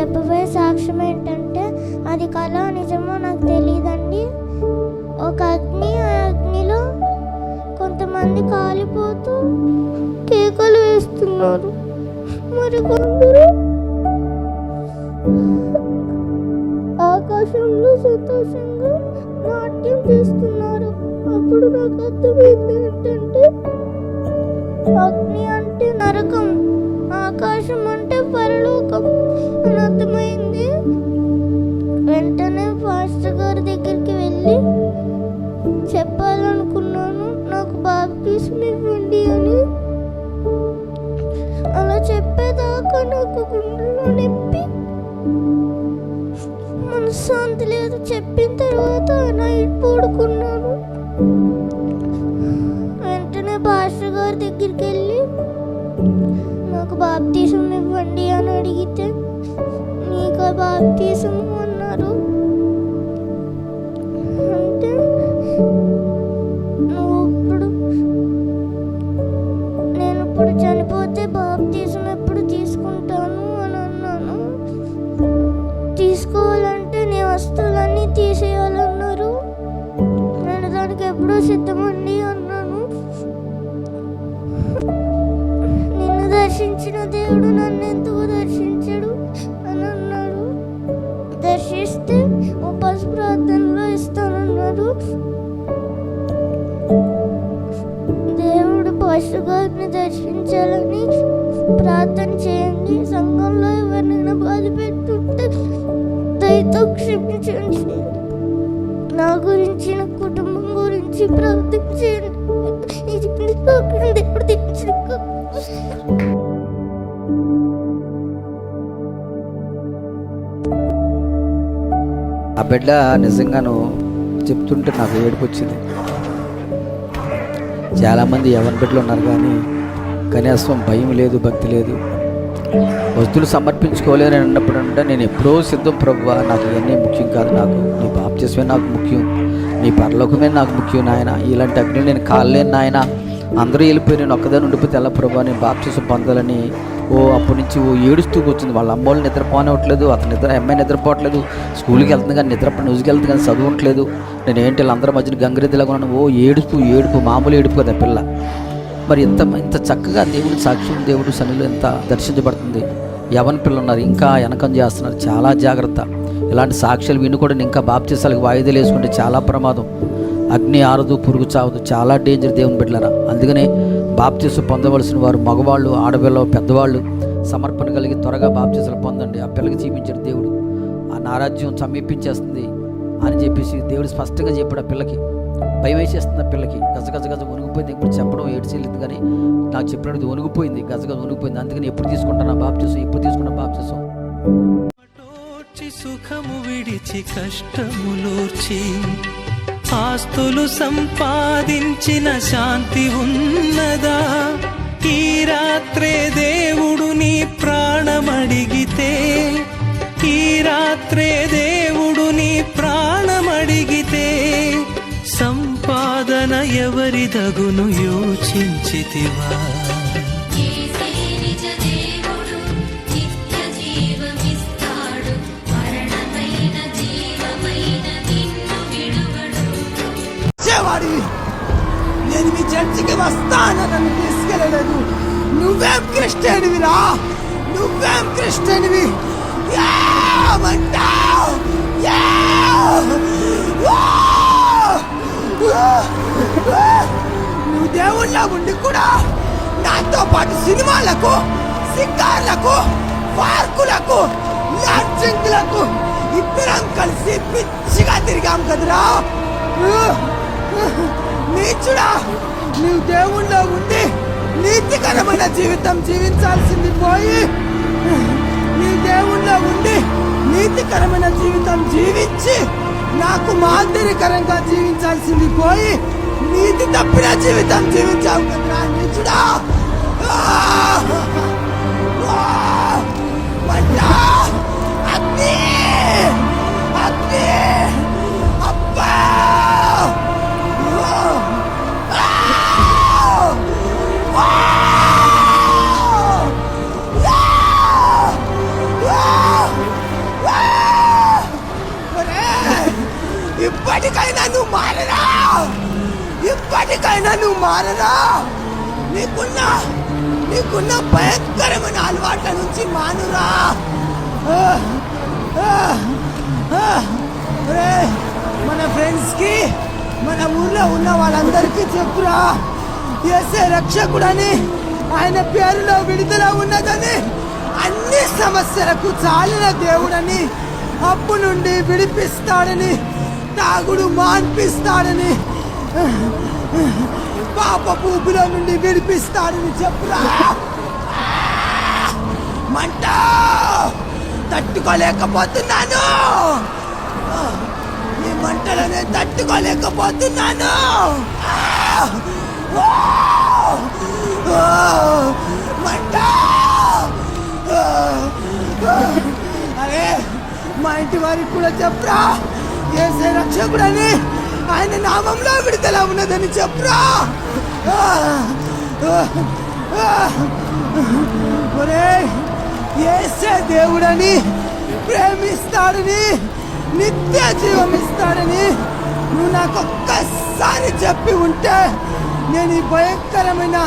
చెప్పబోయే సాక్ష్యం ఏంటంటే అది కళ నిజమో నాకు తెలియదండి ఒక అగ్ని ఆ అగ్నిలో కొంతమంది కాలిపోతూ కేకలు వేస్తున్నారు. మరి కొందరు ఆకాశంలో సంతోషంగా నాట్యం చేస్తున్నారు. అప్పుడు నాకు అర్థమైంది ఏంటంటే అగ్ని అంటే నరకం ఆకాశం అంటే పరలోకం అని అర్థమైంది వెంటనే పాస్టర్ గారి దగ్గరికి వెళ్ళి చెప్పాలనుకున్నాను నాకు బాప్తీసం ఇవ్వండి అని. అలా చెప్పేదాకా నాకు గుండెలో నొప్పి మనశ్శాంతి లేదు. చెప్పిన తర్వాత నైట్ పూట నాకు బాప్తీసం ఇవ్వండి అని అడిగితే నీకు ఆ బాప్తీసం? అన్నారు. అంటే నువ్వు ఇప్పుడు నేను ఇప్పుడు చనిపోతే బాప్తీసం ఎప్పుడు తీసుకుంటాను? అని అన్నాను. తీసుకోవాలంటే నీ వస్తువులన్నీ తీసేయాలన్నారు. నేను దానికి ఎప్పుడూ సిద్ధమండి దర్శించాలని ప్రార్థన చేయండి. సంఘంలో ఎవరినైనా బాధ పెట్టుంటే దయతో క్షమించండి. నా గురించి నా కుటుంబం గురించి ప్రార్థన చేయండి. దేవుడు ఆ బిడ్డ నిజంగాను చెప్తుంటే నాకు ఏడుపు వచ్చింది. చాలామంది ఎవరి బిడ్డలు ఉన్నారు కానీ కనీసం భయం లేదు భక్తి లేదు. వస్తువులు సమర్పించుకోలేదని అన్నప్పుడు అంటే నేను ఎప్పుడో సిద్ధం ప్రభు నాకు ఇవన్నీ ముఖ్యం కాదు నాకు. నీ బాప్తిస్మే నాకు ముఖ్యం. నీ పరలోకమే నాకు ముఖ్యం నాయన. ఇలాంటి అగ్ని నేను కాలేను నాయన. అందరూ వెళ్ళిపోయి నేను ఒక్కదాని ఉండిపోతే ఎలా ప్రభు నేను బాప్తిసం పొందాలని. ఓ అప్పటి నుంచి ఓ ఏడుస్తూ కూర్చుంది. వాళ్ళ అమ్మోళ్ళు నిద్రపోనివ్వట్లేదు అతను నిద్ర అమ్మాయి నిద్రపోవట్లేదు. స్కూల్కి వెళ్తుంది కానీ నిద్ర న్యూస్కి వెళ్తుంది కానీ చదువుట్లేదు. నేను ఏంటి వీళ్ళందరి మధ్యన గంగిరెద్దులాగా ఉన్నాను? ఓ ఏడుపు ఏడుపు మామూలు ఏడుపు కదా పిల్ల. మరి ఇంత ఇంత చక్కగా దేవుడు సాక్ష్యం దేవుడు సన్నిలో ఎంత దర్శించబడుతుంది. యవన పిల్లలు ఉన్నారు ఇంకా వెనకం చేస్తున్నారు చాలా జాగ్రత్త. ఇలాంటి సాక్ష్యాలు విని కూడా ఇంకా బాప్తీసాలకు వాయిదాలు వేసుకుంటే చాలా ప్రమాదం. అగ్ని ఆరదు పురుగు చావదు చాలా డేంజర్ దేవుని బిడ్డలరా. అందుకనే బాప్తీసు పొందవలసిన వారు మగవాళ్ళు ఆడపిల్ల పెద్దవాళ్ళు సమర్పణ కలిగి త్వరగా బాప్తీసాలు పొందండి. ఆ పిల్లకి జీవించాడు దేవుడు. ఆ నారాజ్యం సమీపించేస్తుంది అని చెప్పేసి దేవుడు స్పష్టంగా చెప్పాడు ఆ పిల్లకి. భయం వేసేస్తుంది పిల్లకి. గజ గజ వణిగిపోయింది ఇప్పుడు చెప్పడం ఏడ్చేయలేదు కానీ నాకు చెప్పినది వణుకుపోయింది. గజగజ వణిగిపోయింది అందుకని ఎప్పుడు తీసుకుంటాను చూసు ఎప్పుడు తీసుకుంటా బాబు పటోర్చి సుఖము విడిచి కష్టములోర్చి ఆస్తులు సంపాదించిన శాంతి ఉన్నదా? ఈ రాత్రే దేవుడు నీ ప్రాణమడిగితే ఈ రాత్రే దేవుడు నీ ప్రాణమడిగితే జీవమైన నిన్ను విడువడు వచ్చేవాడి నేను మీ చర్చికి వస్తానని తీసుకెళ్ళలేదు. నువ్వేం క్రిస్టియన్విరా నువ్వేం క్రిస్టియన్వి? ఏమంటావ్? ఏ! నువ్వు దేవుళ్ళ ఉండి కూడా నాతో పాటు సినిమాలకు సింగార్లకు పార్కులకు లాడ్జింగ్లకు ఇద్దరం కలిసి పిచ్చిగా తిరిగాం కదరా. నీచుడా నువ్వు దేవుళ్ళ ఉండి నీతికరమైన జీవితం జీవించాల్సింది పోయి నీ దేవుళ్ళ ఉండి నీతికరమైన జీవితం జీవించి నాకు మాదిరికరంగా జీవించాల్సింది పోయి నీతి తప్పిన జీవితం జీవించావు కదరా నీచుడా మారరా నీకున్న నీకున్న భయంకరమైన అలవాట్ల నుంచి మానురా. మన ఫ్రెండ్స్కి మన ఊర్లో ఉన్న వాళ్ళందరికీ చెప్పురా. ఎస్ఏ రక్షకుడని ఆయన పేరులో విడుదల ఉన్నదని అన్ని సమస్యలకు చాలిన దేవుడని అప్పు నుండి విడిపిస్తాడని తాగుడు మాన్పిస్తాడని పాప పూపుల నుండి విడిపిస్తాడని చెప్పురా. మంట! తట్టుకోలేకపోతున్నాను. ఈ మంటలను తట్టుకోలేకపోతున్నాను. మంట! అరే మా ఇంటి వారికి కూడా చెప్పురా. ఏసే రక్షకుడని ఆయన నామంలో విడుదల ఉన్నదని చెప్పురా. ఆ! ఒరేయ్ ఏసే దేవుడని ప్రేమిస్తాడని నిత్య జీవం ఇస్తాడని నువ్వు నాకు ఒక్కసారి చెప్పి ఉంటే నేను ఈ భయంకరమైన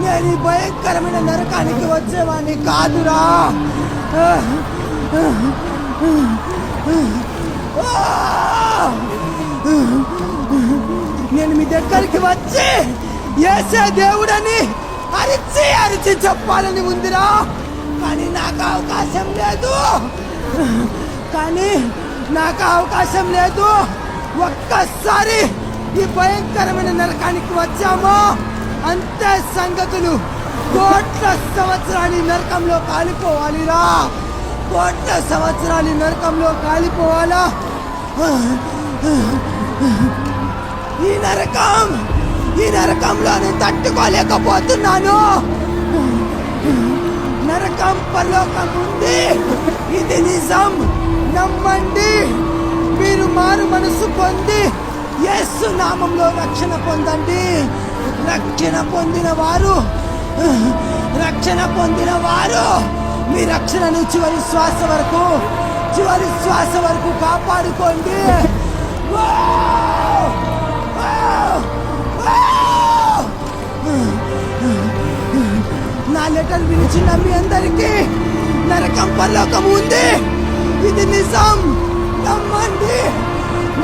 నేను ఈ భయంకరమైన నరకానికి వచ్చేవాడిని కాదురా. నేను మీ దగ్గరికి వచ్చి ఏసే దేవుడని అరిచి అరిచి చెప్పాలని ఉందిరా. కానీ నాకు అవకాశం లేదు. కానీ నాకు అవకాశం లేదు. ఒక్కసారి ఈ భయంకరమైన నరకానికి వచ్చామో? అంతే సంగతులు. కోట్ల సంవత్సరాలు నరకంలో కాలిపోవాలిరా. కోట్ల సంవత్సరాలు నరకంలో కాలిపోవాలా? నరకం. ఈ నరకంలో నేను తట్టుకోలేకపోతున్నాను. నరకం పరలోకం ఉంది. ఇది నిజం. నమ్మండి. మీరు మారు మనసు పొంది యేసు నామంలో రక్షణ పొందండి. రక్షణ పొందిన వారు రక్షణ పొందిన వారు మీ రక్షణను చివరి శ్వాస వరకు చివరి శ్వాస వరకు కాపాడుకోండి. మాటలు లెటర్ వినిచిన మీ అందరికీ నరకం పరలోకం ఉంది. ఇది నిజం. నమ్మండి.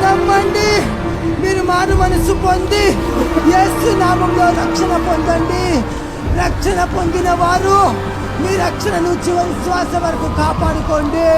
నమ్మండి. మీరు మారు మనసు పొంది యేసు నామంలో రక్షణ పొందండి. రక్షణ పొందిన వారు మీ రక్షణను చివరి శ్వాస వరకు కాపాడుకోండి.